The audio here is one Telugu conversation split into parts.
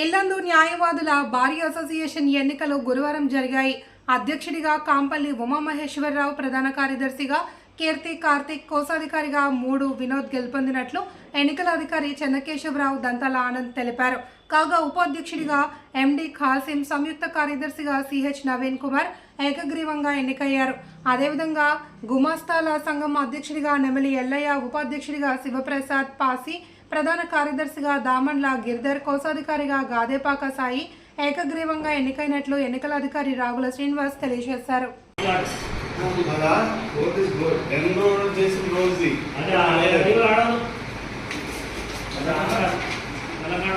ఇల్లందు న్యాయవాదుల భారీ అసోసియేషన్ ఎన్నికలు గురువారం జరిగాయి. అధ్యక్షుడిగా కాంపల్లి ఉమామహేశ్వరరావు ప్రధాన కార్యదర్శిగా కీర్తి కార్తిక్ కోశాధికారిగా మూడు వినోద్ గెలుపొందినట్లు ఎన్నికల అధికారి చంద్రకేశవరావు దంతాల ఆనంద్ తెలిపారు. కాగా ఉపాధ్యక్షుడిగా ఎండి ఖాసిం సంయుక్త కార్యదర్శిగా సిహెచ్ నవీన్ కుమార్ ఏకగ్రీవంగా ఎన్నికయ్యారు. అదేవిధంగా గుమాస్తాల సంఘం అధ్యక్షుడిగా నెమలి ఎల్లయ్య ఉపాధ్యక్షుడిగా శివప్రసాద్ పాసి ప్రధాన కార్యదర్శిగా దామన్ల గిరిధర్ కోశాధికారిగా గాదేపాక సాయి ఏకగ్రీవంగా ఎన్నికైనట్లు ఎన్నికల అధికారి రాగుల శ్రీనివాస్ తెలియజేశారు. తెలంగాణ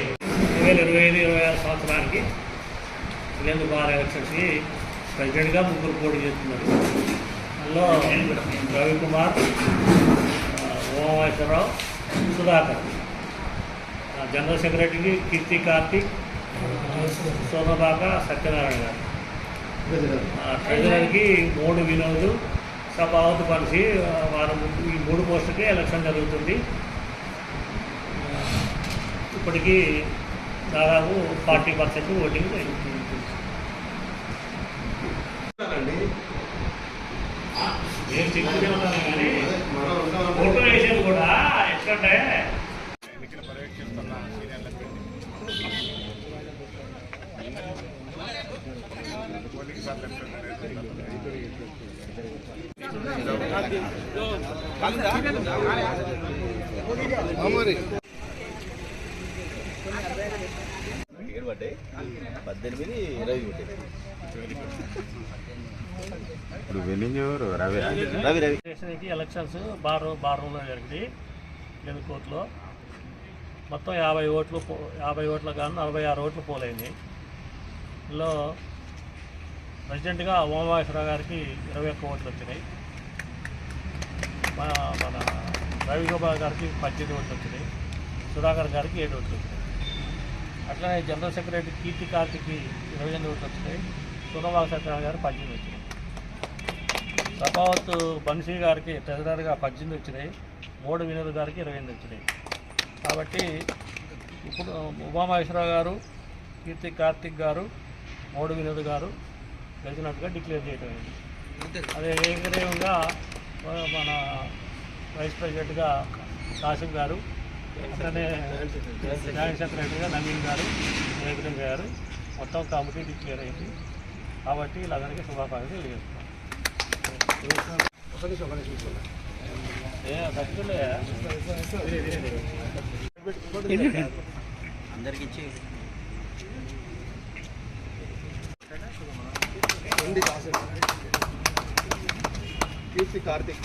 రెండు వేల ఇరవై ఐదు ఇరవై ఆరు సంవత్సరానికి ఇలాంటి బార్ ఎలక్షన్స్కి ప్రెసిడెంట్గా ముగ్గురు పోటీ చేస్తున్నారు. అందులో రవి కుమార్ ఓమేశ్వరరావు సుధాకర్. జనరల్ సెక్రటరీకి కీర్తి కార్తిక్ సోమబాక సత్యనారాయణ గారు. ఆ, మూడు వినోద్ సభావతి కలిసి వారు ఈ మూడు పోస్టులకి ఎలక్షన్ జరుగుతుంది. ఇప్పటికీ దాదాపు ఫార్టీ పర్సెంట్ ఓటింగ్ జరుగుతుంది నేను చెప్తూనే ఉన్నాను కానీ? ఓటు వేసేది కూడా ఎట్లంటే టికెట్ పడ్డాయి పద్దెనిమిది రవి పడ్డాయి ఇప్పుడు ఎవరు రవి రవి రవి. స్టేషన్కి ఎలక్షన్స్ బార్ బార్ రూమ్లో జరిగింది ఎన్ని కోర్టులో మొత్తం యాభై ఓట్లు పో- యాభై ఓట్ల కానీ నలభై ఆరు ఓట్లు పోలైంది. ఇందులో ప్రెసిడెంట్గా ఉమామహేశ్వరరావు గారికి ఇరవై ఒక్క ఓట్లు వచ్చినాయి. మన మన రవి గోపాల్ గారికి పద్దెనిమిది ఓట్లు వచ్చినాయి. సుధాకర్ గారికి ఏడు ఓట్లు వచ్చినాయి. అట్లనే జనరల్ సెక్రటరీ కీర్తి కార్తిక్కి ఇరవై ఎనిమిది ఓట్లు వచ్చినాయి. సునబాబు సత్యనారాయణ గారు పద్దెనిమిది వచ్చినాయి. సభావత్ బన్సీ గారికి ట్రెజరర్గా పద్దెనిమిది వచ్చినాయి. మూడు వినోద్ గారికి ఇరవై ఎనిమిది వచ్చినాయి. కాబట్టి ఇప్పుడు ఉమామహేశ్వరరావు గారు కీర్తి కార్తిక్ గారు మూడు వినోద్ గారు గెలిచినట్టుగా డిక్లేర్ చేయడం అదే ఏకగ్రీవంగా మన వైస్ ప్రెసిడెంట్గా కాసిం గారు అట్లనే జాయింట్ సెక్రటరీగా నవీన్ గారు ఏకగ్రీవం గారు మొత్తం కమిటీ డిక్లేర్ అయింది. కాబట్టి వీళ్ళందరికీ శుభాకాంక్షలు తెలియజేస్తున్నాం. అందరికి ఇచ్చి. కీర్తి కార్తిక్.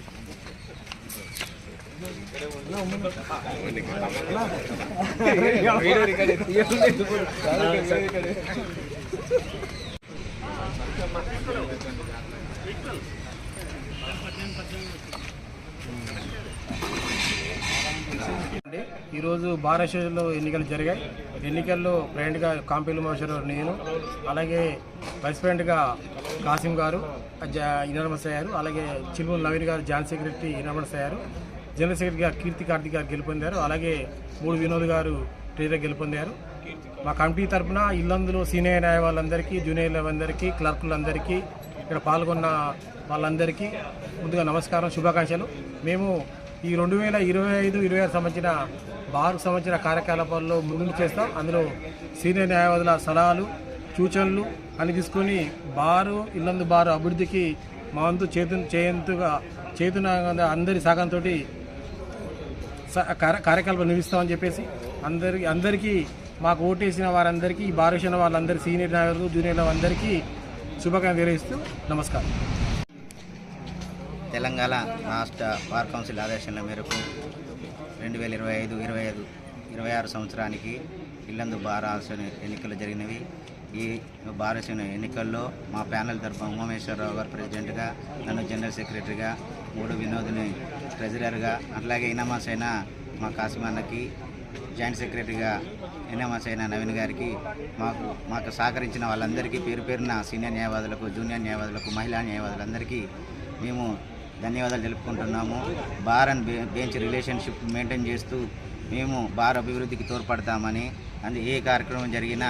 ఈరోజు బార్ ఎన్నికలు జరిగాయి. ఎన్నికల్లో ప్రెసిడెంట్గా కాంపిల్ మహేశ్వర నేను అలాగే వైస్ ప్రెసిడెంట్గా కాసిం గారు ఇనర్మస్ అయ్యారు అలాగే చిలుమూరు నవీన్ గారు జాయింట్ సెక్రటరీ ఇనర్మస్ అయ్యారు జనరల్ గారు కీర్తి కార్తిక్ గారు గెలుపొందారు. అలాగే మూడు వినోద్ గారు ట్రేజర్ గెలుపొందారు. మా కమిటీ తరపున ఇల్లందులో సీనియర్ న్యాయ వాళ్ళందరికీ జూనియర్ అందరికీ క్లర్కులందరికీ ఇక్కడ పాల్గొన్న వాళ్ళందరికీ ముందుగా నమస్కారం శుభాకాంక్షలు. మేము ఈ రెండు వేల ఇరవై ఐదు ఇరవై ఆరు సంబంధించిన బారు సంబంధించిన కార్యకలాపాల్లో ముందుకు చేస్తాం. అందులో సీనియర్ న్యాయవాదుల సలహాలు సూచనలు అని తీసుకొని బారు ఇల్లందు బారు అభివృద్ధికి మా వంతు చేతు చేయంతుగా చేతున అందరి సహకారంతో కార్యకలాపాలు నిర్మిస్తామని చెప్పేసి అందరికి అందరికీ మాకు ఓటేసిన వారందరికీ ఈ బారేసిన వాళ్ళందరి సీనియర్ నాయకులు జూనియర్ అందరికీ శుభాకాంక్షలు తెలియజేస్తూ నమస్కారం. తెలంగాణ రాష్ట్ర బార్ కౌన్సిల్ ఆదేశాల మేరకు రెండు వేల ఇరవై ఐదు ఇరవై ఐదు ఇరవై ఆరు సంవత్సరానికి ఇల్లందు బార్ ఆసన ఎన్నికలు జరిగినవి. ఈ బార్ ఎన్నికల్లో మా ప్యానల్ తరఫున ఉమామేశ్వరరావు గారు ప్రెసిడెంట్గా నన్ను జనరల్ సెక్రటరీగా మూడు వినోద్ని ట్రెజరర్గా అట్లాగే ఇనామాస్ అయిన మా కాసిమన్నకి జాయింట్ సెక్రటరీగా ఇనామాస్ అయిన నవీన్ గారికి మాకు మాకు సహకరించిన వాళ్ళందరికీ పేరు పేరున సీనియర్ న్యాయవాదులకు జూనియర్ న్యాయవాదులకు మహిళా న్యాయవాదులందరికీ మేము ధన్యవాదాలు తెలుపుకుంటున్నాము. Bar and bench relationship maintain చేస్తూ మేము బార్ అభివృద్ధికి తోడ్పడతామని అందు ఏ కార్యక్రమం జరిగినా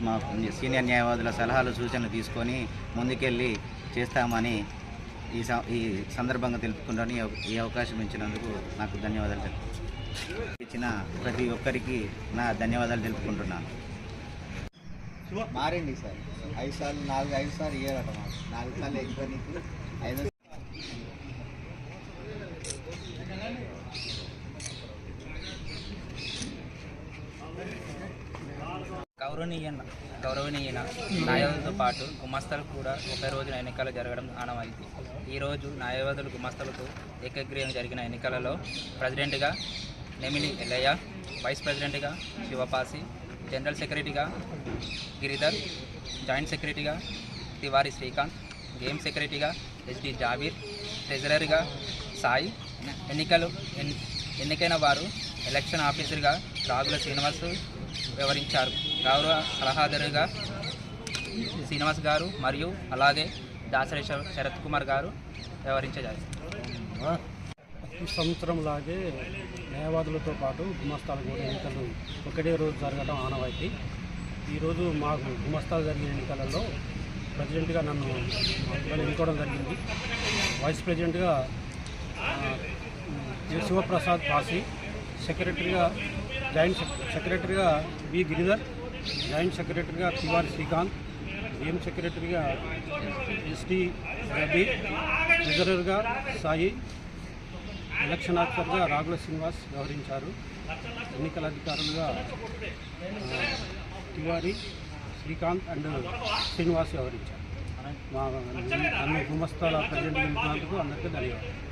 మా సీనియర్ న్యాయవాదుల సలహాలు సూచనలు తీసుకొని ముందుకెళ్ళి చేస్తామని ఈ స- ఈ సందర్భంగా తెలుపుకుంటాను. ఈ ఈ అవకాశం ఇచ్చినందుకు నాకు ధన్యవాదాలు తెలుపు ఇచ్చిన ప్రతి ఒక్కరికి నా ధన్యవాదాలు తెలుపుకుంటున్నాను. మారండి సార్. ఐదు సార్లు నాలుగు ఐదు సార్లు ఇయ్యారట మాకు. నాలుగు సార్లు ఎక్కువ నీకు ఐదు గౌరవనీయుల న్యాయవాదులతో పాటు గుమస్తలు కూడా ఒక రోజున ఎన్నికలు జరగడం ఆనవాయితీ. ఈరోజు న్యాయవాదులు గుమస్తలకు ఏకగ్రీవం జరిగిన ఎన్నికలలో ప్రెసిడెంట్గా నెమిలి ఎల్లయ్య వైస్ ప్రెసిడెంట్గా శివపాసి జనరల్ సెక్రటరీగా గిరిధర్ జాయింట్ సెక్రటరీగా తివారి శ్రీకాంత్ గేమ్ సెక్రటరీగా ఎస్డి జాబీర్ ట్రెజరర్గా సాయి. ఎన్నికలు ఎన్ ఎన్నికైన వారు ఎలక్షన్ ఆఫీసర్గా రాగుల శ్రీనివాస్ వివరించారు గౌరవ సలహాదారుగా శ్రీనివాస్ గారు మరియు అలాగే దాసరి శరత్ కుమార్ గారు వ్యవహరించారు ఈ సంవత్సరం లాగే న్యాయవాదులతో పాటు గుమస్తాలు కూడా ఎన్నికలు ఒకటే రోజు జరగడం ఆనవాయితీ. ఈరోజు మాకు గుమస్తాలు జరిగిన ఎన్నికలలో ప్రెసిడెంట్గా నన్ను ఎన్నుకోవడం జరిగింది. వైస్ ప్రెసిడెంట్గా శివప్రసాద్ పాసి సెక్రటరీగా జాయింట్ సెక్రటరీగా బి గిరిధర్ జాయింట్ సెక్రటరీగా తివారి శ్రీకాంత్ ఏం సెక్రటరీగా ఎస్డి రవి ట్రెజరర్గా సాయి ఎలక్షన్ ఆఫీసర్గా రాగుల శ్రీనివాస్ వ్యవహరించారు. ఎన్నికల అధికారులుగా తివారి శ్రీకాంత్ అండ్ శ్రీనివాస్ వ్యవహరించారు. మా అన్ని గుమస్తాల ప్రజెంట్ అందరికీ ధన్యవాదాలు.